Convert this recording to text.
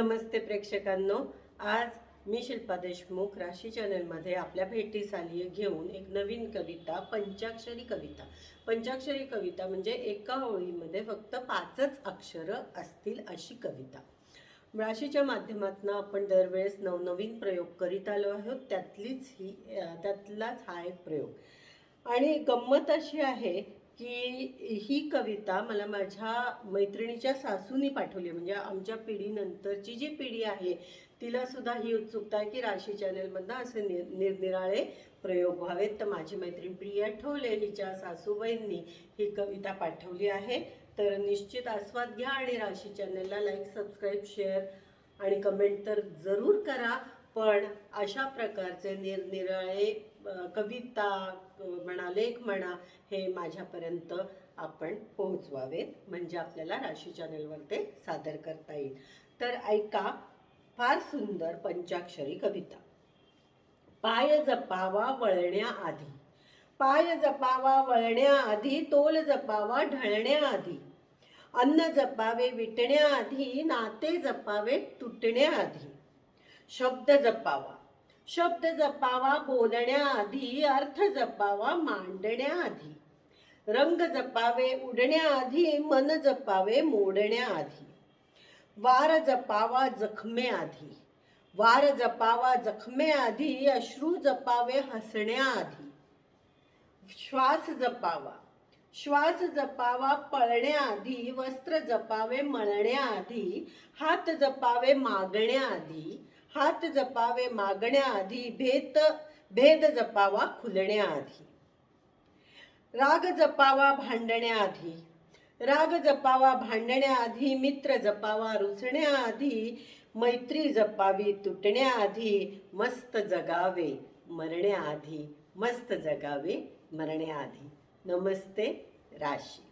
नमस्ते प्रेक्षकांनो. आज मी शिल्पा देशमुख राशी चॅनलमध्ये आपल्या भेटीस आली घेऊन एक नवीन कविता पंचाक्षरी कविता. पंचाक्षरी कविता म्हणजे एका ओळीमध्ये फक्त पाचच अक्षरं असतील अशी कविता. राशीच्या माध्यमातून आपण दरवेळेस नवनवीन प्रयोग करीत आलो आहोत. त्यातलीच ही त्यातलाच हा एक प्रयोग. आणि गंमत अशी आहे की ही कविता मला माझ्या मैत्रिणीच्या सासूनी पाठवली. म्हणजे आमच्या पिढीनंतरची जी पिढी आहे तिला सुद्धा ही उत्सुकता आहे की राशी चॅनेलमधनं असे निर निरनिराळे प्रयोग व्हावेत. तर माझी मैत्रीण प्रिया ठोले हिच्या सासूबाईंनी ही कविता पाठवली आहे. तर निश्चित आस्वाद घ्या आणि राशी चॅनेलला लाईक सबस्क्राईब शेअर आणि कमेंट तर जरूर करा. पण अशा प्रकारचे निरनिराळे कविता म्हणा लेख म्हणा हे माझ्यापर्यंत आपण पोहोचवावेत. म्हणजे आपल्याला राशी चॅनेलवर ते सादर करता येईल. तर ऐका फार सुंदर पंचाक्षरी कविता. पाय जपावा वळण्याआधी. पाय जपावा वळण्याआधी तोल जपावा ढळण्याआधी. अन्न जपावे विटण्याआधी नाते जपावे तुटण्याआधी. शब्द जपावा. शब्द जपावा बोलण्याआधी अर्थ जपावा मांडण्याआधी. रंग जपावे उडण्याआधी मन जपावे मोडण्याआधी. वार जपावा जखमेआधी. वार जपावा जखमेआधी अश्रू जपावे हसण्याआधी. श्वास जपावा. श्वास जपावा पळण्याआधी वस्त्र जपावे मळण्याआधी. हात जपावे मागण्याआधी. हात जपावे मागण्याआधी भेद भेद जपावा खुलण्याआधी राग जपावा भांडण्याआधी राग जपावा भांडण्याआधी मित्र जपावा रुचण्याआधी मैत्री जपावी तुटण्याआधी मस्त जगावे मरण्याआधी मस्त जगावे मरण्याआधी नमस्ते राशी.